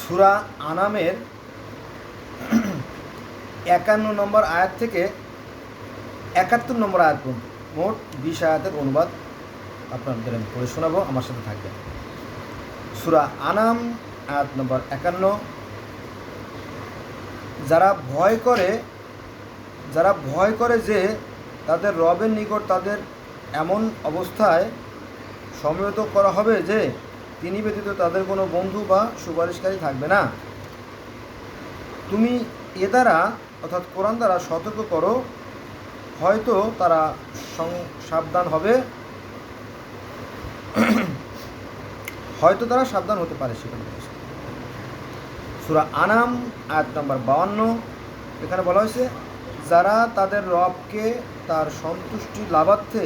সুরা আনামের একান্ন নম্বর আয়াত থেকে একাত্তর নম্বর আয়াত পর্যন্ত। মোট বিশ আয়াতের অনুবাদ আপনাদের আমি পড়ে শোনাবো, আমার সাথে থাকবেন। সুরা আনাম, আয়াত নম্বর একান্ন। যারা ভয় করে, যারা ভয় করে যে তাদের রবের নিকট তাদের এমন অবস্থায় সমবেত করা হবে যে তিনি ব্যতীত তাদের কোনো বন্ধু বা সুপারিশকারী থাকবে না। তুমি এ দ্বারা, অর্থাৎ কোরআন দ্বারা সতর্ক করো, হয়তো তারা সাবধান হবে। হয়তো তারা সাবধান হতে পারে সেখানে সুরা আনাম, আয়াত নম্বর বাউান্ন, এখানে বলা হয়েছে, যারা তাদের রবকে তার সন্তুষ্টি লাভার্থে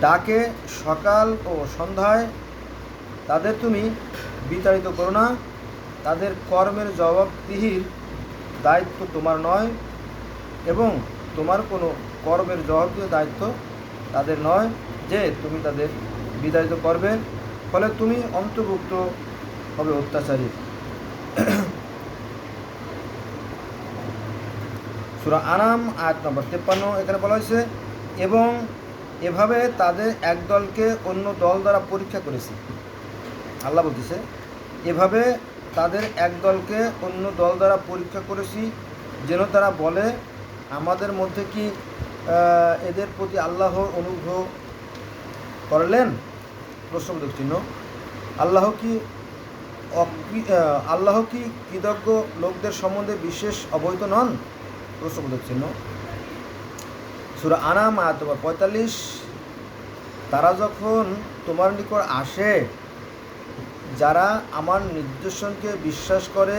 ডাকে সকাল ও সন্ধ্যায়। তাদের তুমি বিতাড়িত করো না। তাদের কর্মের জবাবদিহির দায়িত্ব তোমার নয় এবং তোমার কোনো কর্মের জবাবদিহ দায়িত্ব তাদের নয় যে তুমি তাদের বিতাড়িত করবে। ফলে তুমি অন্তর্ভুক্ত হবে অত্যাচারী। সুরা আনাম, আয়াত নম্বর তেপ্পান্ন, এখানে বলা হয়েছে, এবং এভাবে তাদের এক দলকে অন্য দল দ্বারা পরীক্ষা করেছি। আল্লাহ বলতেছে, এভাবে তাদের এক দলকে অন্য দল দ্বারা পরীক্ষা করেছি যেন তারা বলে, আমাদের মধ্যে কি এদের প্রতি আল্লাহ অনুগ্রহ করলেন? প্রশ্নবোধক চিহ্ন। আল্লাহ কি আল্লাহ কি কৃতজ্ঞ লোকদের সম্বন্ধে বিশেষ অবহিত নন? প্রশ্নবোধক চিহ্ন। সুরা আনাম, আয়াত নম্বর পঁয়তাল্লিশ। তারা যখন তোমার নিকট আসে, যারা আমার নির্দেশনকে বিশ্বাস করে,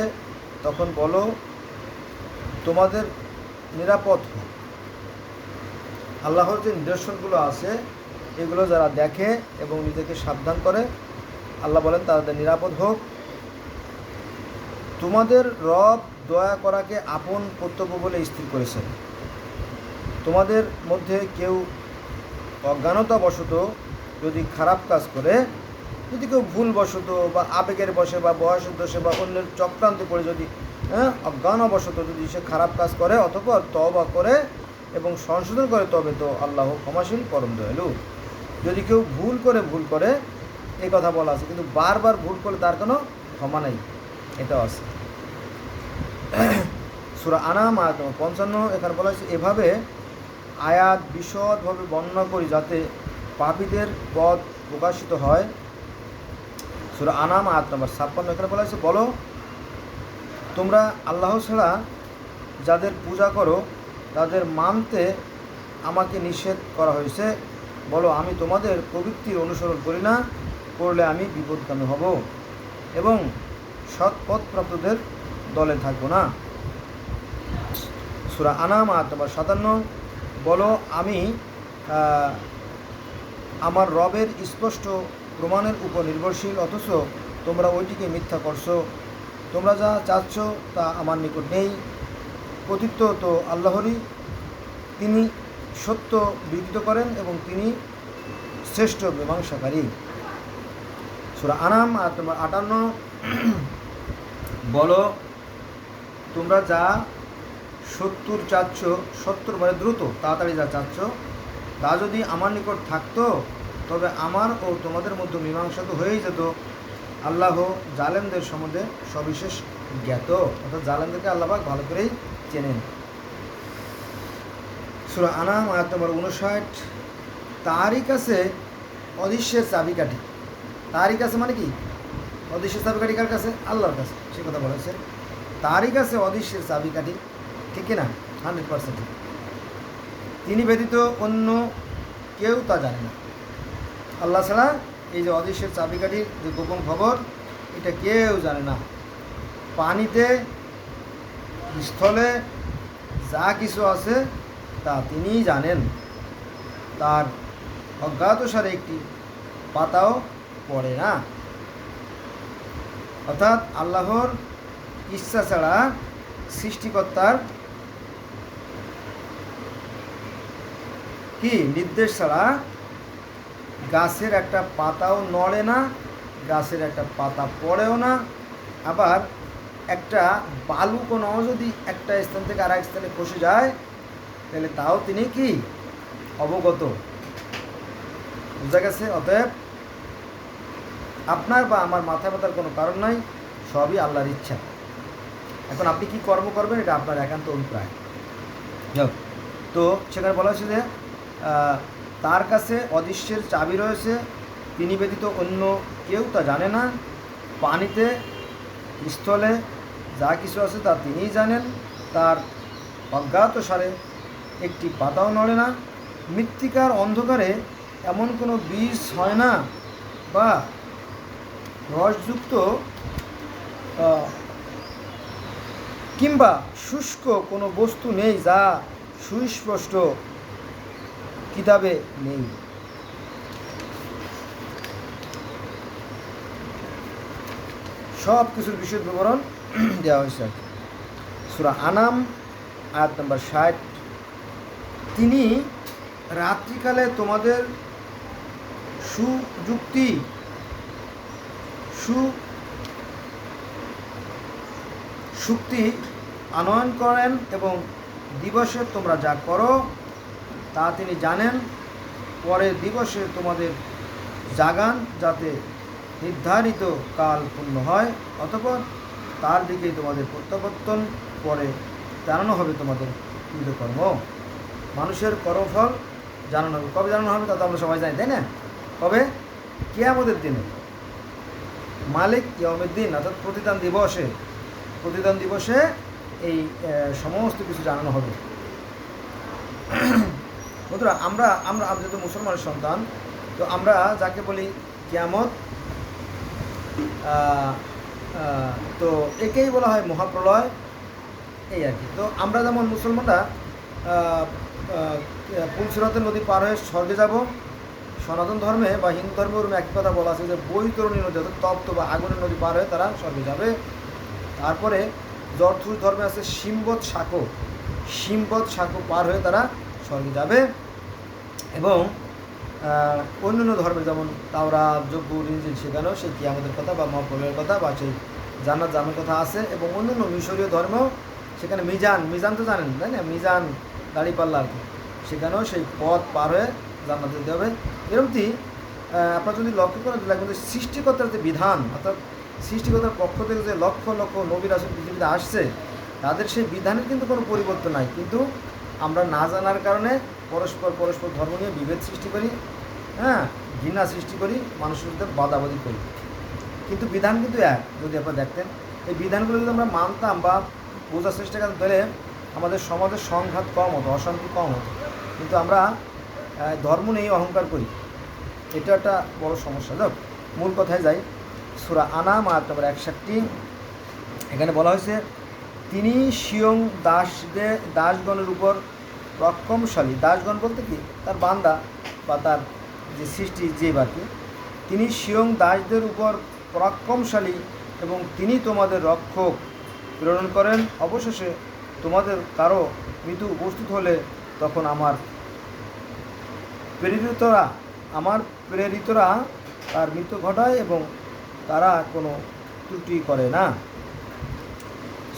তখন বলো, তোমাদের নিরাপদ হোক। আল্লাহর যে নিদর্শনগুলো আছে, এগুলো যারা দেখে এবং নিজেকে সাবধান করে, আল্লাহ বলেন তাদের নিরাপদ হোক। তোমাদের রব দয়া করাকে আপন কর্তব্য বলে স্থির করেছেন। তোমাদের মধ্যে কেউ অজ্ঞানতাবশত যদি খারাপ কাজ করে, যদি কেউ ভুলবশত বা আবেগের বসে বা বয়সের দোষে বা অন্যের চক্রান্তে পড়ে যদি হ্যাঁ অজ্ঞানবশত যদি সে খারাপ কাজ করে অতপর তবা করে এবং সংশোধন করে, তবে তো আল্লাহ ক্ষমাশীল, পরম দয়ালু। যদি কেউ ভুল করে ভুল করে, এই কথা বলা আছে, কিন্তু বারবার ভুল করলে তার কোনো ক্ষমা নেই। এটাও আছে। সুরা আনাম পঞ্চান্ন, এখানে বলা হয়েছে, এভাবে আয়াত বিশদভাবে বর্ণনা করি যাতে পাপীদের পদ প্রকাশিত হয়। সুরা আনাম, আয়াত নম্বর ছাপ্পান্ন, এখানে বলা হয়েছে, বলো, তোমরা আল্লাহ ছাড়া যাদের পূজা করো, তাদের মানতে আমাকে নিষেধ করা হয়েছে। বলো, আমি তোমাদের প্রবৃত্তির অনুসরণ করি না, করলে আমি বিপদগামী হব এবং সৎ পথপ্রাপ্তদের দলে থাকব না। সুরা আনাম, আয়াত নম্বর সাতান্ন বলো, আমি আমার রবের স্পষ্ট প্রমাণের উপর নির্ভরশীল, অথচ তোমরা ওইটিকে মিথ্যা করছ। তোমরা যা চাচ্ছ তা আমার নিকট নেই। কতিত্ব তো আল্লাহরই। তিনি সত্য বিকৃত করেন এবং তিনি শ্রেষ্ঠ মীমাংসাকারী। সুরা আনাম আর তোমার আটান্ন। বলো, তোমরা যা সত্তর চাচ্ছ সত্তর মানে দ্রুত, তাড়াতাড়ি যা চাচ্ছ, তা যদি আমার নিকট থাকতো, তবে আমার ও তোমাদের মধ্যে মীমাংসা তো হয়েই যেত। আল্লাহ জালেমদের সম্বন্ধে সবিশেষ জ্ঞাত। অর্থাৎ জালেমদেরকে আল্লাহবাক ভালো করেই চেনেন। সুরা আনাম, আয়াত নম্বর উনষাট তারই কাছে অদৃশ্যের চাবিকাঠি। তারই কাছে মানে কি? অদৃশ্যের চাবিকাঠি কার কাছে? আল্লাহর কাছে। সে কথা বলেছে। তারই কাছে অদৃশ্যের চাবিকাঠি। ঠিক না হান্ড্রেড পার্সেন্ট তিনি ব্যতীত অন্য কেউ তা জানে না। আল্লাহ ছাড়া এই যে অদৃশ্যের চাবিকাঠির যে গোপন খবর, এটা কেউ জানে না। পানিতে, স্থলে যা কিছু আছে তা তিনিই জানেন। তার অজ্ঞাতসারে একটি পাতাও পড়ে না। অর্থাৎ আল্লাহর ইচ্ছা ছাড়া সৃষ্টিকর্তার কি? নির্দেশ ছাড়া গাছের একটা পাতাও নড়ে না, গাছের একটা পাতা পড়েও না। আবার একটা বালু কোনো যদি একটা স্থান থেকে আর এক স্থানে খসে যায়, তাহলে তাও তিনি কি? অবগত। বুঝা গেছে? অতএব আপনার বা আমার মাথা ব্যথার কোনো কারণ নাই, সবই আল্লাহর ইচ্ছা। এখন আপনি কি কর্ম করবেন? এটা আপনার একান্ত অভিপ্রায়। যাক তো সেখানে বলা হয়েছে যে তার কাছে অদৃশ্যের চাবি রয়েছে। তিনি ব্যতীত অন্য কেউ তা জানে না। পানিতে স্থলে যা কিছু আছে তা তিনিই জানেন। তার অজ্ঞাত সারে একটি পাতাও নড়ে না। মৃত্তিকার অন্ধকারে এমন কোনো বীজ হয় না বা রসযুক্ত কিংবা শুষ্ক কোনো বস্তু নেই যা সুস্পষ্ট কিতাবে নেই। সব কিছুর বিশদ বিবরণ দেওয়া হয়েছে সুরা আনাম, আয়াত নম্বর ষাট। তিনি রাত্রিকালে তোমাদের সুযুক্তি, সু শুক্তি আনয়ন করেন এবং দিবসে তোমরা যা করো তা তিনি জানেন। পরে দিবসে তোমাদের জাগান যাতে নির্ধারিত কাল পূর্ণ হয়, অতঃপর তার দিকেই তোমাদের প্রত্যাবর্তন পরে জানানো হবে তোমাদের কৃতকর্ম মানুষের কর্মফল জানানো হবে। কবে জানানো হবে তা তো আমরা সবাই জানি, তাই না? কবে? কেয়ামতের দিনে। মালিক ইয়মের দিন, অর্থাৎ প্রতিদান দিবসে। প্রতিদান দিবসে এই সমস্ত কিছু জানানো হবে। বন্ধুরা, আমরা আমরা যেহেতু মুসলমানের সন্তান, তো আমরা যাকে বলি কিয়ামত তো একেই বলা হয় মহাপ্রলয়, এই আর কি। তো আমরা যেমন মুসলমানরা পুলসিরতের নদী পার হয়ে স্বর্গে যাব, সনাতন ধর্মে বা হিন্দু ধর্মে ওরকম একই কথা বলা আছে যে বৈতরণী নদী অর্থাৎ তপ্ত বা আগুনের নদী পার হয়ে তারা স্বর্গে যাবে। তারপরে জর্থুর ধর্মে আছে সিম্বত শাকো সিম্বত শাকো পার হয়ে তারা স্বর্গে যাবে। এবং আহ, অন্যান্য ধর্মের যেমন তাওরা জব্বুর ইঞ্জিল সেখানেও সেই কিয়ামতের কথা বা মহাপ্রলয়ের কথা বা সেই জান্নাত জামের কথা আছে এবং অন্যান্য মিশরীয় ধর্মেও সেখানে মিজান মিজান তো জানেন তাই না? মিজান দাড়িপাল্লা আর কি। সেখানেও সেই পথ পার হয়ে জান্নাত যেতে হবে। এরকমটি আপনার যদি লক্ষ্য করেন যে সৃষ্টিকর্তার যে বিধান অর্থাৎ সৃষ্টিকর্তার পক্ষ থেকে যে লক্ষ লক্ষ নবীর আসল পৃথিবীতে আসছে তাদের সেই বিধানের কিন্তু কোনো পরিবর্তন নাই। কিন্তু আমরা না জানার কারণে পরস্পর পরস্পর ধর্ম নিয়ে বিভেদ সৃষ্টি করি হ্যাঁ? ঘৃণা সৃষ্টি করি, মানুষের মধ্যে বাদাবাদি করি। কিন্তু বিধান কিন্তু এক, যদি আপনারা দেখতেন। এই বিধানগুলো যদি আমরা মানতাম বা বোঝার চেষ্টা করতাম, তাহলে আমাদের সমাজের সংঘাত কম হতো, অশান্তি কম হতো। কিন্তু আমরা ধর্ম নিয়ে অহংকার করি। এটা একটা বড় সমস্যা। যাক মূল কথায় যাই। সুরা আনাম আর তারপর একষট্টি। এখানে বলা হয়েছে তিনি সিয়ং দাসদে, দাসগণের উপর রক্ষমশালী দাসগণ বলতে কি? তার বান্দা বা তার যে সৃষ্টি যে বাকি তিনি সিয়ং দাসদের উপর পরাক্রমশালী এবং তিনি তোমাদের রক্ষক প্রেরণ করেন। অবশেষে তোমাদের কারও মৃত্যু উপস্থিত হলে তখন আমার প্রেরিতরা আমার প্রেরিতরা তার মৃত্যু ঘটায় এবং তারা কোনো ত্রুটি করে না।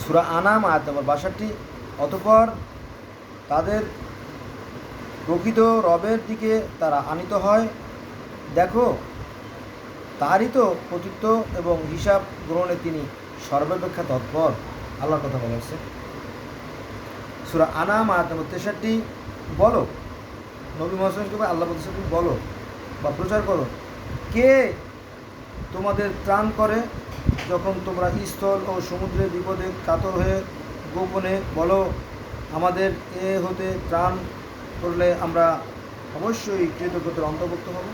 সুরা আনাম, আয়াত নম্বর বাষট্টি। অতপর তাদের প্রকৃত রবের দিকে তারা আনিত হয়। দেখো তারই তো কর্তৃত্ব এবং হিসাব গ্রহণে তিনি সর্বাপেক্ষা তৎপর, আল্লাহর কথা বলা হচ্ছে সুরা আনাম, আয়াত নম্বর তেষট্টি, বলো, নবী মোহাম্মদকে আল্লাহ তুমি বলো বা প্রচার করো, কে তোমাদের ত্রাণ করে যখন তোমরা স্থল ও সমুদ্রের বিপদে কাতর হয়ে গোপনে বলো, আমাদের এ হতে প্রাণ করলে আমরা অবশ্যই কৃতজ্ঞতার অন্তর্ভুক্ত হব।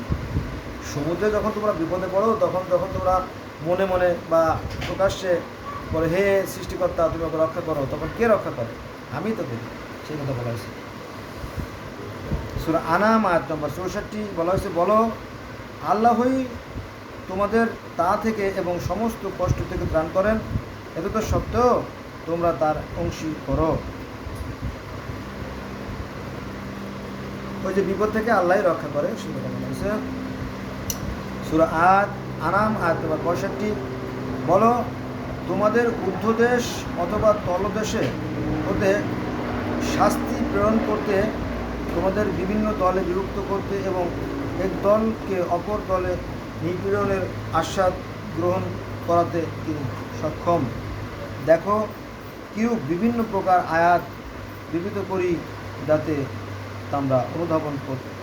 সমুদ্রে যখন তোমরা বিপদে পড়ো, তখন যখন তোমরা মনে মনে বা প্রকাশ্যে বলে, হে সৃষ্টিকর্তা, তুমি ওকে রক্ষা করো। তখন কে রক্ষা করে? আমি তো করি সেই কথা বলা হয়েছে। সুরা আনাম, আয়াত নম্বর চৌষট্টি বলা হয়েছে, বলো, আল্লাহই তোমাদের তা থেকে এবং সমস্ত কষ্ট থেকে ত্রাণ করেন। এত সত্ত্বেও তোমরা তার অংশী করো। ওই যে বিপদ থেকে আল্লাহই রক্ষা করে সুরা আয়াত আনাম, আয়াত নম্বর পঁয়ষট্টি। বলো, তোমাদের ঊর্ধ্বদেশ অথবা তলদেশে হতে শাস্তি প্রেরণ করতে তোমাদের বিভিন্ন দলে বিভক্ত করতে এবং এক দলকে অপর দলে নিপীড়নের আস্বাদ গ্রহণ করাতে তিনি সক্ষম। দেখো কিরূপ বিভিন্ন প্রকার আয়াত বিবিধ করি যাতে আমরা অনুধাবন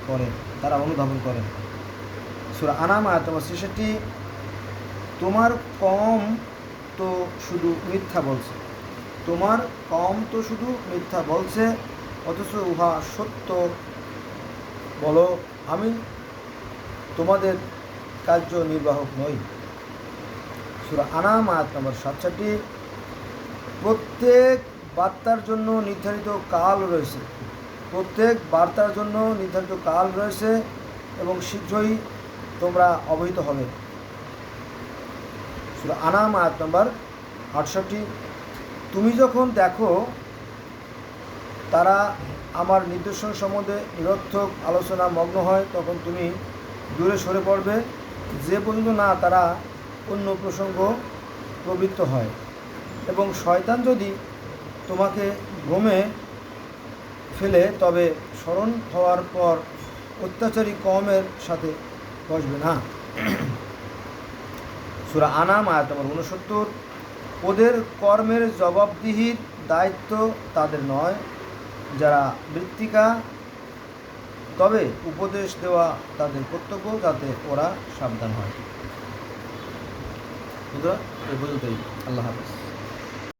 কর- তারা অনুধাবন করেন। সুরা আনাম, আয়াত নম্বর ছেষট্টি, তোমার কম তো শুধু মিথ্যা বলছে। তোমার কম তো শুধু মিথ্যা বলছে, অথচ উহা সত্য। বলো, আমি তোমাদের কার্যনির্বাহক নই। সুরা আনাম, আয়াত নম্বর সাতষট্টি। প্রত্যেক বার্তার জন্য নির্ধারিত কাল রয়েছে। প্রত্যেক বার্তার জন্য নির্ধারিত কাল রয়েছে এবং শীঘ্রই তোমরা অবহিত হবে। সুরা আনাম, আয়াত নম্বর আটষট্টি। তুমি যখন দেখো, তারা আমার নির্দেশন সম্বন্ধে নিরর্থক আলোচনা মগ্ন হয়, তখন তুমি দূরে সরে পড়বে। যে পর্যন্ত না, তারা অন্য প্রসঙ্গ প্রবৃত্ত হয়। এবং শয়তান যদি তোমাকে ভ্রমে ফেলে, তবে স্মরণ হওয়ার পর অত্যাচারী কমের সাথে বসবে না। সুরা আনাম, আয়াত নম্বর উনসত্তর ওদের কর্মের জবাবদিহির দায়িত্ব তাদের নয়। যারা মৃত্তিকা তবে উপদেশ দেওয়া তাদের কর্তব্য যাতে ওরা সাবধান হয়। পর্যন্তই। আল্লাহ হাফেজ।